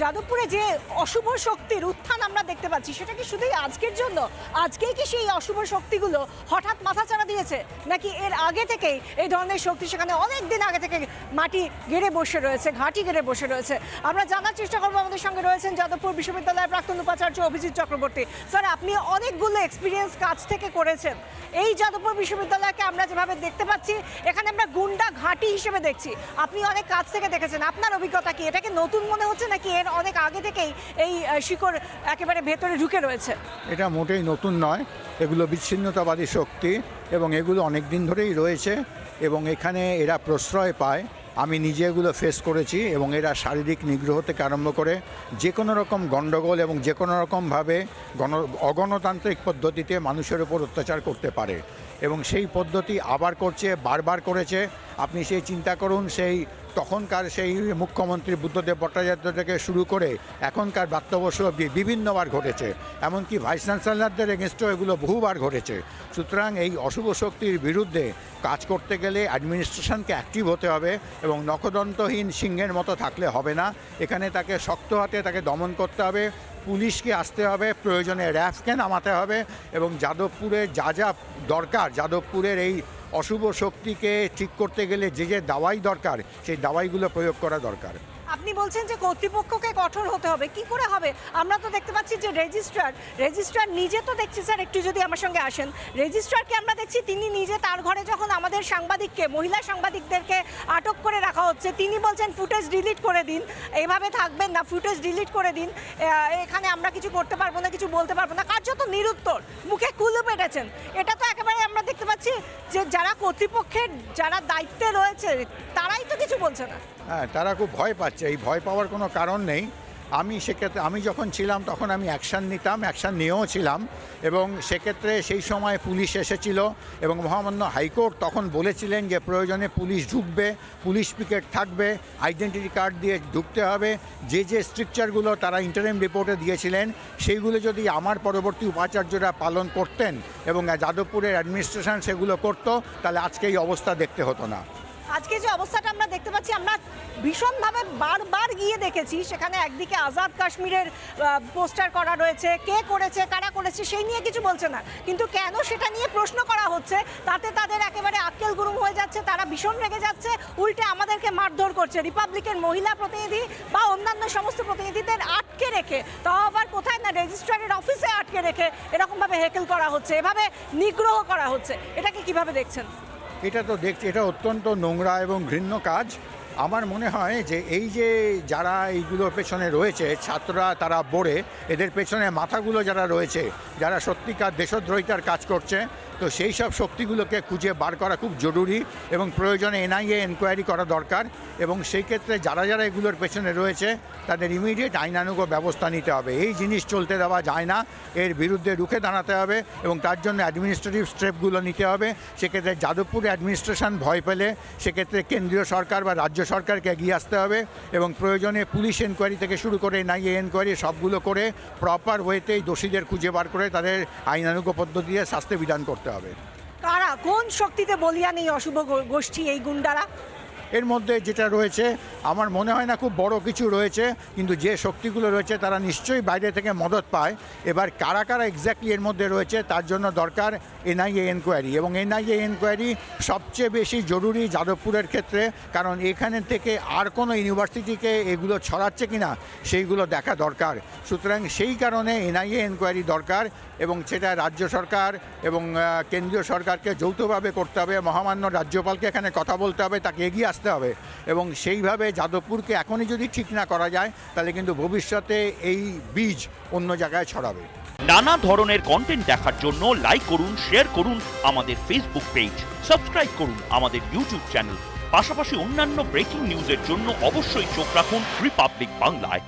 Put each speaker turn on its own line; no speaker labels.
যাদবপুরে যে অশুভ শক্তির উত্থান আমরা দেখতে পাচ্ছি, সেটা কি শুধুই আজকের জন্য? আজকেই কি সেই অশুভ শক্তিগুলো হঠাৎ মাথা চাড়া দিয়েছে? নাকি এর আগে থেকেই এই ধরনের শক্তি সেখানে অনেক দিন আগে থেকে মাটি গেড়ে বসে রয়েছে, ঘাঁটি গেড়ে বসে রয়েছে। আমরা জানার চেষ্টা করব আমাদের সঙ্গে রয়েছেন যাদবপুর বিশ্ববিদ্যালয়ের প্রাক্তন উপাচার্য অভিজিৎ চক্রবর্তী। স্যার, আপনি অনেকগুলো এক্সপিরিয়েন্স কাজ থেকে করেছেন। এই যাদবপুর বিশ্ববিদ্যালয়কে আমরা যেভাবে দেখতে পাচ্ছি, এখানে আমরা গুন্ডা ঘাঁটি হিসেবে দেখছি। আপনি অনেক কাজ থেকে দেখেছেন। আপনার অভিজ্ঞতা কি? এটাকে নতুন মনে হচ্ছে নাকি এর অনেক আগে থেকেই এই শিকড় একেবারে ভেতরে ঢুকে রয়েছে?
এটা মোটেই নতুন নয়। এগুলো বিচ্ছিন্নতাবাদী শক্তি এবং এগুলো অনেক দিন ধরেই রয়েছে এবং এখানে এরা প্রশ্রয় পায়। আমি নিজে এগুলো ফেস করেছি এবং এরা শারীরিক নিগ্রহ থেকে আরম্ভ করে যে কোনো রকম গণ্ডগোল এবং যে কোনো রকমভাবে গণ অগণতান্ত্রিক পদ্ধতিতে মানুষের ওপর অত্যাচার করতে পারে। এবং সেই পদ্ধতি আবার করছে, বারবার করেছে। আপনি সেই চিন্তা করুন, সেই তখনকার সেই মুখ্যমন্ত্রী বুদ্ধদেব ভট্টাচার্য থেকে শুরু করে এখনকার বাত্যবর্ষ বিভিন্নবার ঘটেছে। এমনকি ভাইস চ্যান্সেলারদের এগেনস্টও এগুলো বহুবার ঘটেছে। সুতরাং এই অশুভ শক্তির বিরুদ্ধে কাজ করতে গেলে অ্যাডমিনিস্ট্রেশনকে অ্যাক্টিভ হতে হবে এবং নখদন্তহীন সিংহের মতো থাকলে হবে না। এখানে তাকে শক্ত হাতে তাকে দমন করতে হবে। পুলিশকে আসতে হবে, প্রয়োজনে র্যাফকে নামাতে হবে এবং যাদবপুরের যা যা দরকার, যাদবপুরের এই অশুভ শক্তিকে ঠিক করতে গেলে যে যে দাওয়াই দরকার, সেই দাওয়াইগুলো প্রয়োগ করা দরকার।
আপনি বলছেন যে কর্তৃপক্ষকে কঠোর হতে হবে। কি করে হবে? আমরা তো দেখতে পাচ্ছি যে রেজিস্ট্রার রেজিস্ট্রার নিজে তো দেখছি। স্যার, একটু যদি আমার সঙ্গে আসেন। রেজিস্ট্রারকে আমরা দেখছি, তিনি নিজে তার ঘরে যখন আমাদের সাংবাদিককে, মহিলা সাংবাদিকদেরকে আটক করে রাখা হচ্ছে, তিনি বলছেন ফুটেজ ডিলিট করে দিন। এভাবে থাকবেন না ফুটেজ ডিলিট করে দিন। এখানে আমরা কিছু করতে পারব না, কিছু বলতে পারব না। কার্যত নিরুত্তর। মুখে কুলু পেটেছেন। এটা তো একেবারে আমরা দেখতে পাচ্ছি যে যারা কর্তৃপক্ষের যারা দায়িত্বে রয়েছে, তারাই তো কিছু বলছে না।
হ্যাঁ তারা খুব ভয় পাচ্ছে। এই ভয় পাওয়ার কোনো কারণ নেই। আমি সেক্ষেত্রে, আমি যখন ছিলাম তখন আমি অ্যাকশান নিতাম, অ্যাকশান নিয়েও ছিলাম এবং সেক্ষেত্রে সেই সময় পুলিশ এসেছিল এবং মহামান্য হাইকোর্ট তখন বলেছিলেন যে প্রয়োজনে পুলিশ ঢুকবে, পুলিশ পিকেট থাকবে, আইডেন্টিটি কার্ড দিয়ে ঢুকতে হবে। যে যে স্ট্রিকচারগুলো তারা ইন্টারিম রিপোর্টে দিয়েছিলেন, সেইগুলো যদি আমার পরবর্তী উপাচার্যরা পালন করতেন এবং যাদবপুরের অ্যাডমিনিস্ট্রেশন সেগুলো করতো, তাহলে আজকে এই অবস্থা দেখতে হতো না।
আজকে যে অবস্থাটা আমরা দেখতে পাচ্ছি, আমরা ভীষণভাবে বারবার গিয়ে দেখেছি, সেখানে একদিকে আজাদ কাশ্মীরের পোস্টার করা রয়েছে, কে করেছে, কারা করেছে, সেই নিয়ে কিছু বলছে না। কিন্তু কেন সেটা নিয়ে প্রশ্ন করা হচ্ছে, তাতে তাদের একেবারে আক্কেল গুরুম হয়ে যাচ্ছে, তারা ভীষণ রেগে যাচ্ছে, উল্টে আমাদেরকে মারধর করছে। রিপাবলিকের মহিলা প্রতিনিধি বা অন্যান্য সমস্ত প্রতিনিধিদের আটকে রেখে, তাও আবার কোথায় না রেজিস্ট্রারের অফিসে আটকে রেখে, এরকমভাবে হেকেল করা হচ্ছে, এভাবে নিগ্রহ করা হচ্ছে। এটাকে কীভাবে দেখছেন?
এটা তো দেখছি, এটা অত্যন্ত নোংরা এবং ঘৃণ্য কাজ। আমার মনে হয় যে এই যে যারা এইগুলোর পেছনে রয়েছে, ছাত্ররা তারা বড়ে, এদের পেছনে মাথাগুলো যারা রয়েছে, যারা সত্যিকার দেশদ্রোহিতার কাজ করছে, তো সেই সব শক্তিগুলোকে খুঁজে বার করা খুব জরুরি এবং প্রয়োজনে এনআইএ এনকোয়ারি করা দরকার। এবং সেই ক্ষেত্রে যারা যারা এগুলোর পেছনে রয়েছে, তাদের ইমিডিয়েট আইনানুগ ব্যবস্থা নিতে হবে। এই জিনিস চলতে দেওয়া যায় না। এর বিরুদ্ধে রুখে দাঁড়াতে হবে এবং তার জন্য অ্যাডমিনিস্ট্রেটিভ স্টেপগুলো নিতে হবে। সেক্ষেত্রে যাদবপুর অ্যাডমিনিস্ট্রেশন ভয় পেলে, সেক্ষেত্রে কেন্দ্রীয় সরকার বা রাজ্য সরকারকে এগিয়ে আসতে হবে এবং প্রয়োজনে পুলিশ এনকোয়ারি থেকে শুরু করে এনআইএ এনকোয়ারি সবগুলো করে প্রপার ওয়েতেই দোষীদের খুঁজে বার করে তাদের আইনানুগ পদ্ধতিতে শাস্তি বিধান করতে হবে।
কারা কোন শক্তিতে বলিয়ান এই অশুভ গোষ্ঠী, এই গুন্ডারা?
এর মধ্যে যেটা রয়েছে, আমার মনে হয় না খুব বড় কিছু রয়েছে, কিন্তু যে শক্তিগুলো রয়েছে তারা নিশ্চয়ই বাইরে থেকে মদত পায়। এবার কারা কারা এক্স্যাক্টলি এর মধ্যে রয়েছে তার জন্য দরকার এনআইএ এনকোয়ারি এবং এনআইএ এনকোয়ারি সবচেয়ে বেশি জরুরি যাদবপুরের ক্ষেত্রে, কারণ এখানে থেকে আর কোনো ইউনিভার্সিটিকে এগুলো ছড়াচ্ছে কি না সেইগুলো দেখা দরকার। সুতরাং সেই কারণে এনআইএ এনকোয়ারি দরকার এবং সেটা রাজ্য সরকার এবং কেন্দ্রীয় সরকারকে যৌথভাবে করতে হবে, মহামান্য রাজ্যপালকে এখানে কথা বলতে হবে, তাকে এগিয়ে আসতে হবে। এবং সেইভাবে যাদবপুরকে এখনই যদি ঠিক না করা যায়, তাহলে কিন্তু ভবিষ্যতে এই বীজ অন্য জায়গায় ছড়াবে।
নানা ধরনের কন্টেন্ট দেখার জন্য লাইক করুন শেয়ার করুন আমাদের ফেসবুক পেজ সাবস্ক্রাইব করুন আমাদের ইউটিউব চ্যানেল পাশাপাশি অন্যান্য ব্রেকিং নিউজের জন্য অবশ্যই চোখ রাখুন রিপাবলিক বাংলায়